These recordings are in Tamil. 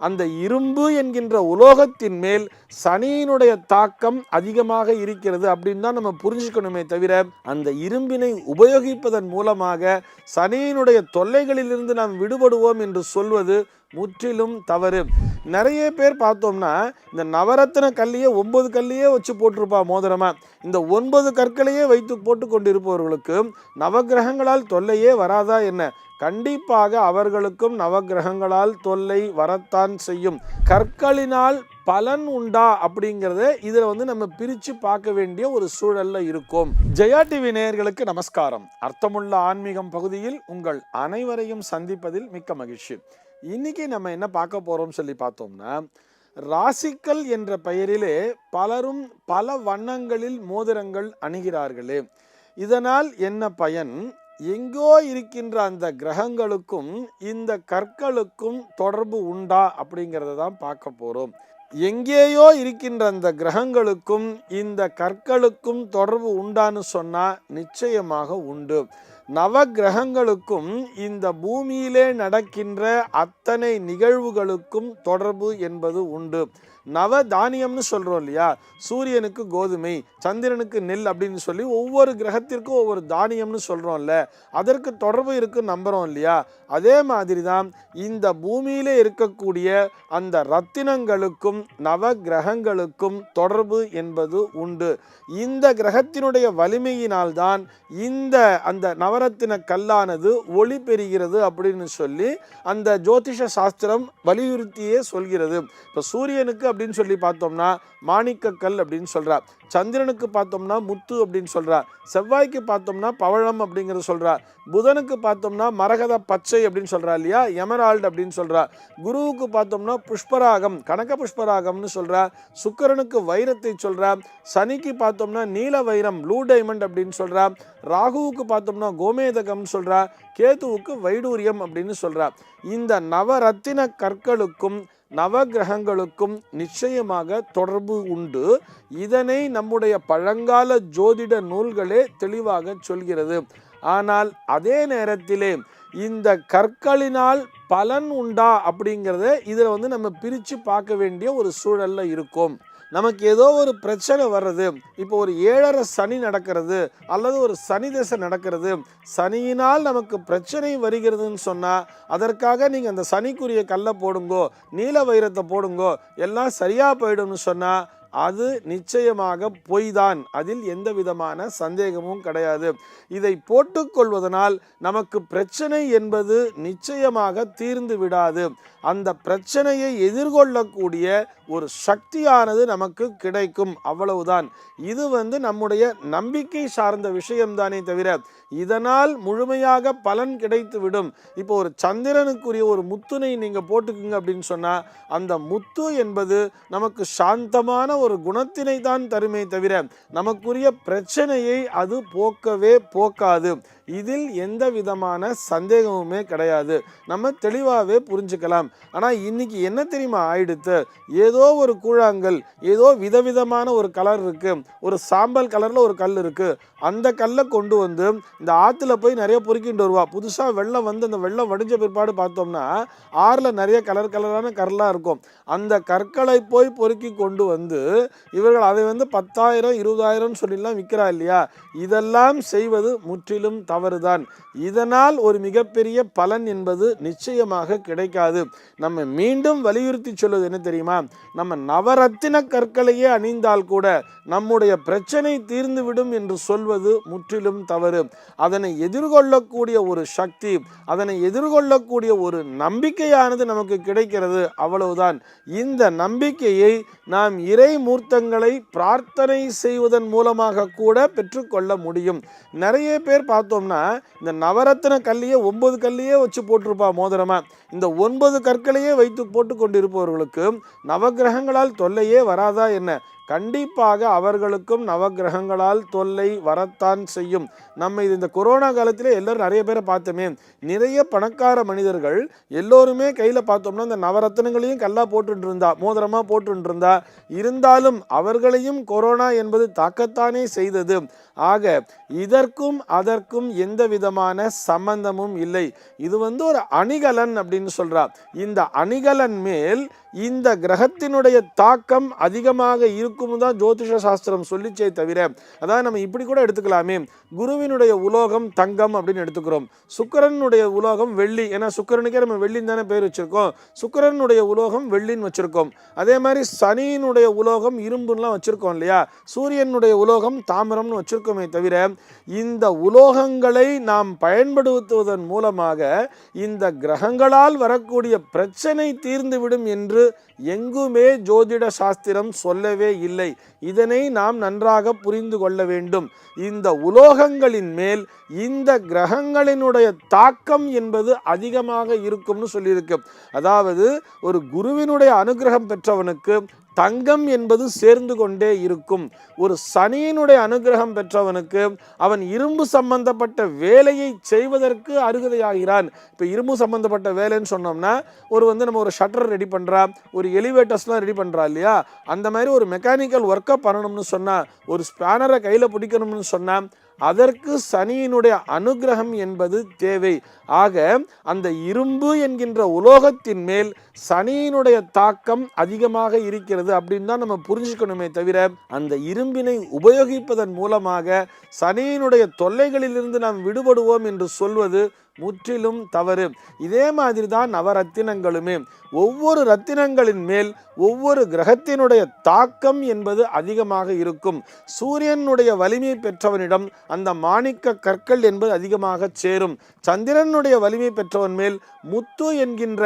அந்த இரும்பு என்கின்ற உலோகத்தின் மேல் சனியினுடைய தாக்கம் அதிகமாக இருக்கிறது அப்படின்னு தான் நம்ம புரிஞ்சுக்கணுமே தவிர அந்த இரும்பினை உபயோகிப்பதன் மூலமாக சனியினுடைய தொல்லைகளிலிருந்து நாம் விடுபடுவோம் என்று சொல்வது முற்றிலும் தவறு. நிறைய பேர் பார்த்தோம்னா இந்த நவரத்தின கல்லையே ஒன்பது கல்லையே வச்சு போட்டிருப்பா மோதிரமா. இந்த ஒன்பது கற்களையே வைத்து போட்டு கொண்டிருப்பவர்களுக்கு நவக்கிரகங்களால் தொல்லையே வராதா என்ன? கண்டிப்பாக அவர்களுக்கும் நவக்கிரகங்களால் தொல்லை வரத்தான் செய்யும். கற்களினால் பலன் உண்டா அப்படிங்கிறத இதில் வந்து நம்ம பிரித்து பார்க்க வேண்டிய ஒரு சூழல்ல இருக்கும். ஜெயா டிவி நேயர்களுக்கு நமஸ்காரம். அர்த்தமுள்ள ஆன்மீகம் பகுதியில் உங்கள் அனைவரையும் சந்திப்பதில் மிக்க மகிழ்ச்சி. இன்னைக்கு நம்ம என்ன பார்க்க போகிறோம்னு சொல்லி பார்த்தோம்னா ராசிக்கல் என்ற பெயரிலே பலரும் பல வண்ணங்களில் மோதிரங்கள் அணுகிறார்களே. இதனால் என்ன பயன்? எங்கோ இருக்கின்ற அந்த கிரகங்களுக்கும் இந்த கற்களுக்கும் தொடர்பு உண்டா அப்படிங்கிறத தான் பார்க்க போகிறோம் எங்கேயோ இருக்கின்ற அந்த கிரகங்களுக்கும் இந்த கற்களுக்கும் தொடர்பு உண்டான்னு சொன்னால் நிச்சயமாக உண்டு. நவகிரகங்களுக்கும் இந்த பூமியிலே நடக்கின்ற அத்தனை நிகழ்வுகளுக்கும் தொடர்பு என்பது உண்டு. நவ தானியம்னு சொல்கிறோம் இல்லையா? சூரியனுக்கு கோதுமை சந்திரனுக்கு நெல் அப்படின்னு சொல்லி ஒவ்வொரு கிரகத்திற்கும் ஒவ்வொரு தானியம்னு சொல்கிறோம்ல அதற்கு தொடர்பு இருக்குன்னு நம்புகிறோம் இல்லையா? அதே மாதிரி தான் இந்த பூமியிலே இருக்கக்கூடிய அந்த ரத்தினங்களுக்கும் நவ கிரகங்களுக்கும் தொடர்பு என்பது உண்டு. இந்த கிரகத்தினுடைய வலிமையினால்தான் இந்த அந்த நவரத்தின கல்லானது ஒளி பெறுகிறது அப்படின்னு சொல்லி அந்த ஜோதிஷ சாஸ்திரம் வலியுறுத்தியே சொல்கிறது. இப்போ சூரியனுக்கு அப்படின்னு சொல்லி பார்த்தோம்னா மாணிக்கக்கல் அப்படின்னு சொல்கிறா சந்திரனுக்கு பார்த்தோம்னா முத்து அப்படின்னு சொல்கிறா செவ்வாய்க்கு பார்த்தோம்னா பவழம் அப்படிங்கிறத சொல்கிறா புதனுக்கு பார்த்தோம்னா மரகத பச்சை அப்படின்னு சொல்கிறா இல்லையா? எமரால்டு அப்படின்னு சொல்கிறா குருவுக்கு பார்த்தோம்னா புஷ்பராகம் கனக புஷ்பராகம்னு சொல்கிறா சுக்கிரனுக்கு வைரத்தை சொல்கிறா சனிக்கு பார்த்தோம்னா நீல வைரம் ப்ளூ டைமண்ட் அப்படின்னு சொல்கிறா ராகுவுக்கு பார்த்தோம்னா கோமேதகம்னு சொல்கிறா கேதுவுக்கு வைடூரியம் அப்படின்னு சொல்கிறா இந்த நவரத்தின கற்களுக்கும் நவகிரகங்களுக்கும் நிச்சயமாக தொடர்பு உண்டு. இதனை நம்முடைய பழங்கால ஜோதிட நூல்களே தெளிவாக சொல்கிறது. ஆனால் அதே நேரத்திலே இந்த கற்களினால் பலன் உண்டா அப்படிங்கிறத இதில் வந்து நம்ம பிரித்து பார்க்க வேண்டிய ஒரு சூழலில் இருக்கும். நமக்கு ஏதோ ஒரு பிரச்சனை வர்றது இப்போ ஒரு ஏழரை சனி நடக்கிறது அல்லது ஒரு சனி தசை நடக்கிறது சனியினால் நமக்கு பிரச்சனை வருகிறதுன்னு சொன்னால் அதற்காக நீங்கள் அந்த சனிக்குரிய கல்லை போடுங்கோ நீல வைரத்தை போடுங்கோ எல்லாம் சரியாக போயிடும்னு சொன்னால் அது நிச்சயமாக பொய்தான். அதில் எந்த விதமான சந்தேகமும் கிடையாது. இதை போட்டுக்கொள்வதனால் நமக்கு பிரச்சனை என்பது நிச்சயமாக தீர்ந்து விடாது. அந்த பிரச்சனையை எதிர்கொள்ளக்கூடிய ஒரு சக்தியானது நமக்கு கிடைக்கும். அவ்வளவுதான். இது வந்து நம்முடைய நம்பிக்கை சார்ந்த விஷயம்தானே தவிர இதனால் முழுமையாக பலன் கிடைத்து விடும் இப்போ ஒரு சந்திரனுக்குரிய ஒரு முத்துனை நீங்கள் போட்டுக்குங்க அப்படின்னு சொன்னால் அந்த முத்து என்பது நமக்கு சாந்தமான ஒரு குணத்தினை தான் தருமே தவிர நமக்குரிய பிரச்சனையை அது போக்கவே போக்காது. இதில் எந்த விதமான சந்தேகமுமே கிடையாது. நம்ம தெளிவாகவே புரிஞ்சுக்கலாம். ஆனால் இன்னைக்கு என்ன தெரியுமா ஆயிடுத்து? ஏதோ ஒரு கூழாங்கல் ஏதோ விதவிதமான ஒரு கலர் இருக்குது ஒரு சாம்பல் கலரில் ஒரு கல் இருக்குது அந்த கல்லை கொண்டு வந்து இந்த ஆற்றுல போய் நிறைய பொறுக்கிட்டு வருவா. புதுசாக வெள்ளம் வந்து அந்த வெள்ளம் வடிஞ்ச பிற்பாடு பார்த்தோம்னா ஆறில் நிறைய கலர் கலரான கற்களாக இருக்கும். அந்த கற்களை போய் பொறுக்கி கொண்டு வந்து இவர்கள் அதை வந்து பத்தாயிரம் இருபதாயிரம்னு சொல்லிலாம் விற்கிறா இல்லையா? இதெல்லாம் செய்வது முற்றிலும் தவறுதான். இதனால் ஒரு மிகப்பெரிய பலன் என்பது நிச்சயமாக கிடைக்காது. நம்ம மீண்டும் வலியுறுத்தி சொல்வது என்ன தெரியுமா? நம்ம நவரத்தின கற்களையே அணிந்தால் கூட நம்முடைய பிரச்சனை தீர்ந்துவிடும் என்று சொல்வது முற்றிலும் தவறு. அதனை எதிர்கொள்ளக்கூடிய ஒரு சக்தி அதனை எதிர்கொள்ளக்கூடிய ஒரு நம்பிக்கையானது நமக்கு கிடைக்கிறது. அவ்வளவுதான். இந்த நம்பிக்கையை நாம் இறை மூர்த்தங்களை பிரார்த்தனை செய்வதன் மூலமாக கூட பெற்றுக்கொள்ள முடியும். நிறைய பேர் பார்த்தோம்னா இந்த நவரத்தின கல்லையே ஒன்பது கல்லையே வச்சு போட்டிருப்பா மோதிரமா. இந்த ஒன்பது கற்களையே வைத்து போட்டு கொண்டிருப்பவர்களுக்கு நவகிரகங்களால் தொல்லையே வராதா என்ன? கண்டிப்பாக அவர்களுக்கும் நவக்கிரகங்களால் தொல்லை வரத்தான் செய்யும். நம்ம இது இந்த கொரோனா காலத்திலே எல்லோரும் நிறைய பேரை பார்த்தோமே. நிறைய பணக்கார மனிதர்கள் எல்லோருமே கையில் பார்த்தோம்னா இந்த நவரத்னங்களையும் கல்லாக போட்டுட்டு இருந்தா மோதிரமாக போட்டுட்டு இருந்தா இருந்தாலும் அவர்களையும் கொரோனா என்பது தாக்கத்தானே செய்தது. ஆக இதற்கும் அதற்கும் எந்த விதமான சம்பந்தமும் இல்லை. இது வந்து ஒரு அணிகலன் அப்படின்னு சொல்றா. இந்த அணிகலன் மேல் இந்த கிரகத்தினுடைய தாக்கம் அதிகமாக இருக்கும் தான் ஜோதிஷ சாஸ்திரம் சொல்லிச்சே தவிர அதாவது நம்ம இப்படி கூட எடுத்துக்கலாமே. குருவினுடைய உலோகம் தங்கம் அப்படின்னு எடுத்துக்கிறோம். சுக்கரனுடைய உலோகம் வெள்ளி. ஏன்னா சுக்கிரனுக்கே நம்ம வெள்ளின்னு தானே பேர் வச்சிருக்கோம். சுக்கரனுடைய உலோகம் வெள்ளின்னு வச்சிருக்கோம். அதே மாதிரி சனியினுடைய உலோகம் இரும்புலாம் வச்சிருக்கோம் இல்லையா? சூரியனுடைய உலோகம் தாமிரம்னு வச்சுருக்கோம். தவிர இந்த உலோகங்களை நாம் பயன்படுத்துவதன் மூலமாக இந்த கிரகங்களால் வரக்கூடிய பிரச்சனை தீர்ந்துவிடும் என்று எங்குமே ஜோதிட சாஸ்திரம் சொல்லவே இல்லை. இதனை நாம் நன்றாக புரிந்து கொள்ள வேண்டும். இந்த உலோகங்களின் மேல் இந்த கிரகங்களினுடைய தாக்கம் என்பது அதிகமாக இருக்கும்னு சொல்லியிருக்கு. அதாவது ஒரு குருவினுடைய அனுகிரகம் பெற்றவனுக்கு தங்கம் என்பது சேர்ந்து கொண்டே இருக்கும். ஒரு சனியினுடைய அனுகிரகம் பெற்றவனுக்கு அவன் இரும்பு சம்பந்தப்பட்ட வேலையை செய்வதற்கு அருகதையாகிறான். இப்போ இரும்பு சம்பந்தப்பட்ட வேலைன்னு சொன்னோம்னா ஒரு வந்து நம்ம ஒரு ஷட்டர் ரெடி பண்ணுறா ஒரு எலிவேட்டர்ஸ்லாம் ரெடி பண்ணுறா இல்லையா? அந்த மாதிரி ஒரு மெக்கானிக்கல் ஒர்க்கை பண்ணணும்னு சொன்னால் ஒரு ஸ்பேனரை கையில் பிடிக்கணும்னு சொன்னால் அதற்கு சனியினுடைய அனுகிரகம் என்பது தேவை. ஆக அந்த இரும்பு என்கின்ற உலோகத்தின் மேல் சனியினுடைய தாக்கம் அதிகமாக இருக்கிறது அப்படின்னு தான் நம்ம புரிஞ்சுக்கணுமே தவிர அந்த இரும்பினை உபயோகிப்பதன் மூலமாக சனியினுடைய தொல்லைகளிலிருந்து நாம் விடுபடுவோம் என்று சொல்வது முற்றிலும் தவறு. இதே மாதிரி தான் நவரத்தினங்களுமே. ஒவ்வொரு ரத்தினங்களின் மேல் ஒவ்வொரு கிரகத்தினுடைய தாக்கம் என்பது அதிகமாக இருக்கும். சூரியனுடைய வலிமை பெற்றவனிடம் அந்த மாணிக்க கற்கள் என்பது அதிகமாக சேரும். சந்திரன் சந்திரனுடைய வலிமை பெற்றவன் மேல் முத்து என்கின்ற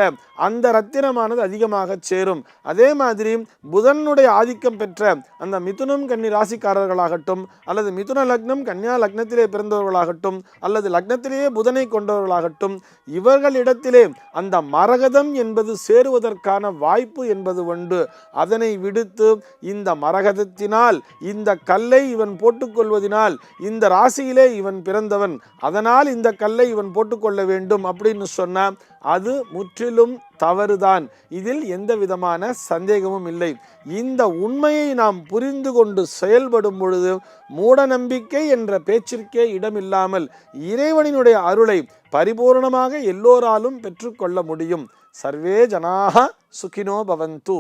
அந்த ரத்தினமானது அதிகமாக சேரும். அதே மாதிரி புதனுடைய ஆதிக்கம் பெற்ற அந்த மிதுனம் கன்னி ராசிக்காரர்களாகட்டும் அல்லது மிதுன லக்னம் கன்னியா லக்னத்திலே பிறந்தவர்களாகட்டும் அல்லது லக்னத்திலேயே புதனை கொண்டவர்களாகட்டும் இவர்களிடத்திலே அந்த மரகதம் என்பது சேருவதற்கான வாய்ப்பு என்பது உண்டு. அதனை விடுத்து இந்த மரகதத்தினால் இந்த கல்லை இவன் போட்டுக்கொள்வதினால் இந்த ராசியிலே இவன் பிறந்தவன். அதனால் இந்த கல்லை இவன் போட்டுக்கொள்ள வேண்டும் அப்படின்னு சொன்னால் அது முற்றிலும் தவறுதான். இதில் எந்த விதமான சந்தேகமும் இல்லை. இந்த உண்மையை நாம் புரிந்து கொண்டு செயல்படும் பொழுது மூட நம்பிக்கை என்ற பேச்சிற்கே இடமில்லாமல் இறைவனினுடைய அருளை பரிபூர்ணமாக எல்லோராலும் பெற்றுக்கொள்ள முடியும். சர்வே ஜனாக சுகினோ பவந்து.